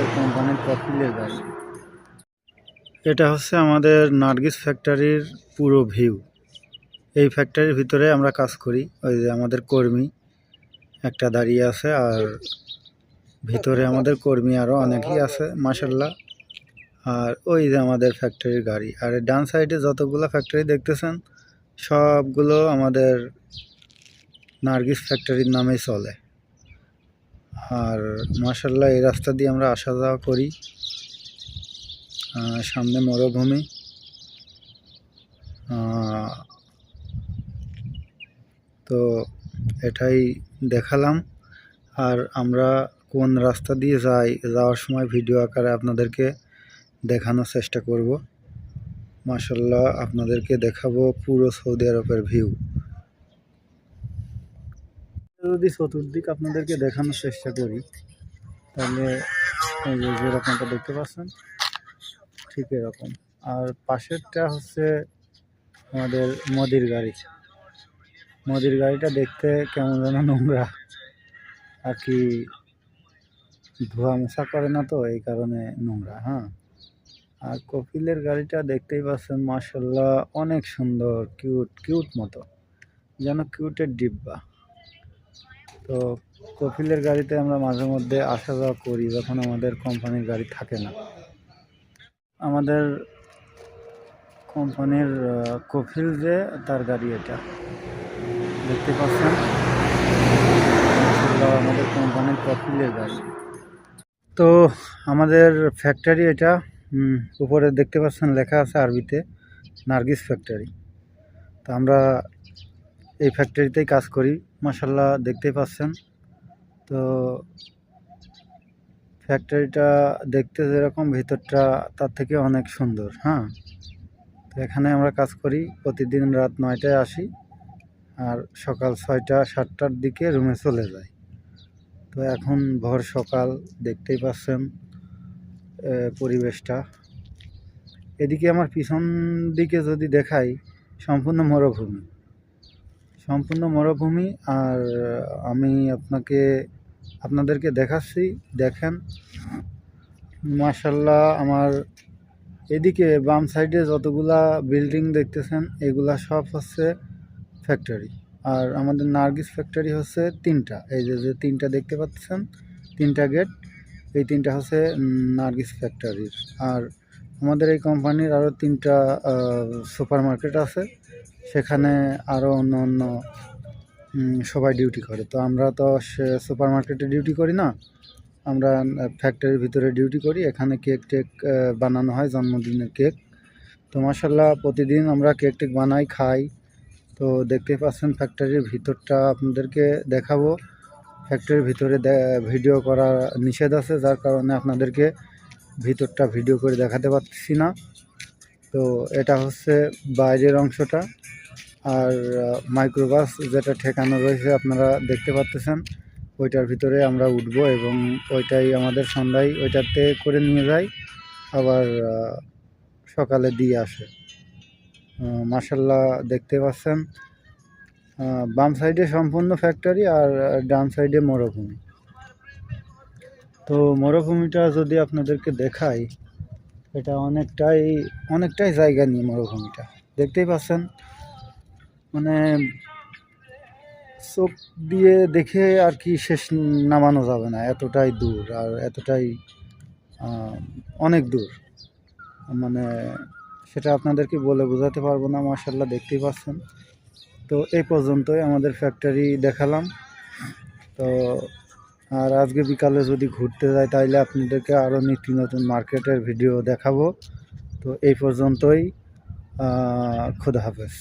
আমাদের কোম্পানির প্রফিলের গাড়ি এটা হচ্ছে আমাদের নার্গিস ফ্যাক্টরির পুরো ভিউ এই ফ্যাক্টরির ভিতরে আমরা কাজ করি। ওই যে আমাদের কর্মী একটা দাঁড়িয়ে আছে আর ভিতরে আমাদের কর্মী আরও অনেকেই আছে মাসাল্লাহ আর ওই যে আমাদের ফ্যাক্টরির গাড়ি। আর ডান সাইডে যতগুলো ফ্যাক্টরি দেখতেছেন, সবগুলো আমাদের নার্গিস ফ্যাক্টরির নামেই চলে। আর মাসাল্লাহ এই রাস্তা দিয়ে আমরা আসা যাওয়া করি। সামনে মরুভূমি। তো এটাই দেখালাম। আর আমরা কোন রাস্তা দিয়ে যাই, যাওয়ার সময় ভিডিও আকারে আপনাদেরকে দেখানোর চেষ্টা করব। মাসাল্লাহ আপনাদেরকে দেখাবো পুরো সৌদি আরবের ভিউ। যদি চতুর্দিক আপনাদেরকে দেখানোর চেষ্টা করি, তাহলে যেরকমটা দেখতে পাচ্ছেন, ঠিক এরকম। আর পাশেরটা হচ্ছে আমাদের মোদির গাড়ি। মোদির গাড়িটা দেখতে কেমন যেন নোংরা, আর কি ধোয়া মোছা করে না তো, এই কারণে নোংরা হ্যাঁ। আর কপিলের গাড়িটা দেখতেই পাচ্ছেন মার্শাল্লাহ অনেক সুন্দর, কিউট কিউট মতো, যেন কিউটের ডিব্বা। তো কপিলের গাড়িতে আমরা মাঝে মধ্যে আসা যাওয়া করি, যখন আমাদের কোম্পানির গাড়ি থাকে না। আমাদের কোম্পানির কপিল যে, তার গাড়ি এটা। দেখতে পাচ্ছেন? আমাদের কোম্পানির কফিলের গাড়ি। তো আমাদের ফ্যাক্টরি এটা উপরে দেখতে পাচ্ছেন, লেখা আছে আরবিতে, নার্গিস ফ্যাক্টরি তো আমরা এই ফ্যাক্টরিতেই কাজ করি। মাসাল্লাহ দেখতেই পাচ্ছেন। তো ফ্যাক্টরিটা দেখতে যেরকম, ভিতরটা তার থেকে অনেক সুন্দর হ্যাঁ? তো এখানে আমরা কাজ করি, প্রতিদিন রাত নয়টায় আসি আর সকাল ছয়টা, সাতটার দিকে রুমে চলে যাই। তো এখন ভোর সকাল, দেখতেই পাচ্ছেন পরিবেশটা। এদিকে আমার পিছন দিকে যদি দেখাই, সম্পূর্ণ মরুভূমি। সম্পূর্ণ মরুভূমি আর আমি আপনাকে, আপনাদেরকে দেখাচ্ছি, দেখেন। মাশাল্লাহ আমার এদিকে বাম সাইডে যতগুলা বিল্ডিং দেখতেছেন, এগুলা সব হচ্ছে ফ্যাক্টরি। আর আমাদের নার্গিস ফ্যাক্টরি হচ্ছে তিনটা। এই যে যে তিনটা দেখতে পাচ্ছেন, তিনটা গেট, এই তিনটা হচ্ছে নার্গিস ফ্যাক্টরির। আর আমাদের এই কোম্পানির আরও তিনটা সুপার মার্কেট আছে। সেখানে আরও অন্য অন্য সবাই ডিউটি করে। তো আমরা তো সুপার মার্কেটে ডিউটি করি না। আমরা ফ্যাক্টরির ভিতরে ডিউটি করি। এখানে কেক টেক বানানো হয়, জন্মদিনের কেক তো মাসাল্লাহ প্রতিদিন আমরা কেক টেক বানাই, খাই। তো দেখতে পাচ্ছেন ফ্যাক্টরির ভিতরটা আপনাদেরকে দেখাবো। ফ্যাক্টরির ভিতরে ভিডিও করা নিষেধ আছে, যার কারণে আপনাদেরকে ভিতরটা ভিডিও করে দেখাতে পারছি না। তো এটা হচ্ছে বাইরের অংশটা। আর মাইক্রোবাস যেটা ঠেকানো রয়েছে আপনারা দেখতে পাচ্ছেন ওইটার ভিতরে আমরা উঠব এবং ওইটাই আমাদের সন্ধ্যায় ওইটাতে করে নিয়ে যাই, আবার সকালে দিয়ে আসে। মাসাল্লাহ দেখতে পাচ্ছেন বাম সাইডে সম্পূর্ণ ফ্যাক্টরি আর ডান সাইডে মরুভূমি। তো মরুভূমিটা যদি আপনাদেরকে দেখাই, এটা অনেকটাই অনেকটাই জায়গা নিয়ে মরুভূমিটা। দেখতেই পাচ্ছেন মানে চোখ দিয়ে দেখে আর কি শেষ নামানো যাবে না, এতটাই দূর আর এতটাই অনেক দূর। মানে সেটা আপনাদেরকে বলে বোঝাতে পারব না মার্শাল্লাহ দেখতেই পাচ্ছেন। তো এই পর্যন্তই আমাদের ফ্যাক্টরি দেখালাম। তো আর আজকে বিকালে যদি ঘুরতে যাই, তাইলে আপনাদেরকে আরও নিত্য নতুন মার্কেটের ভিডিও দেখাবো। তো এই পর্যন্তই খুদা হাফেজ।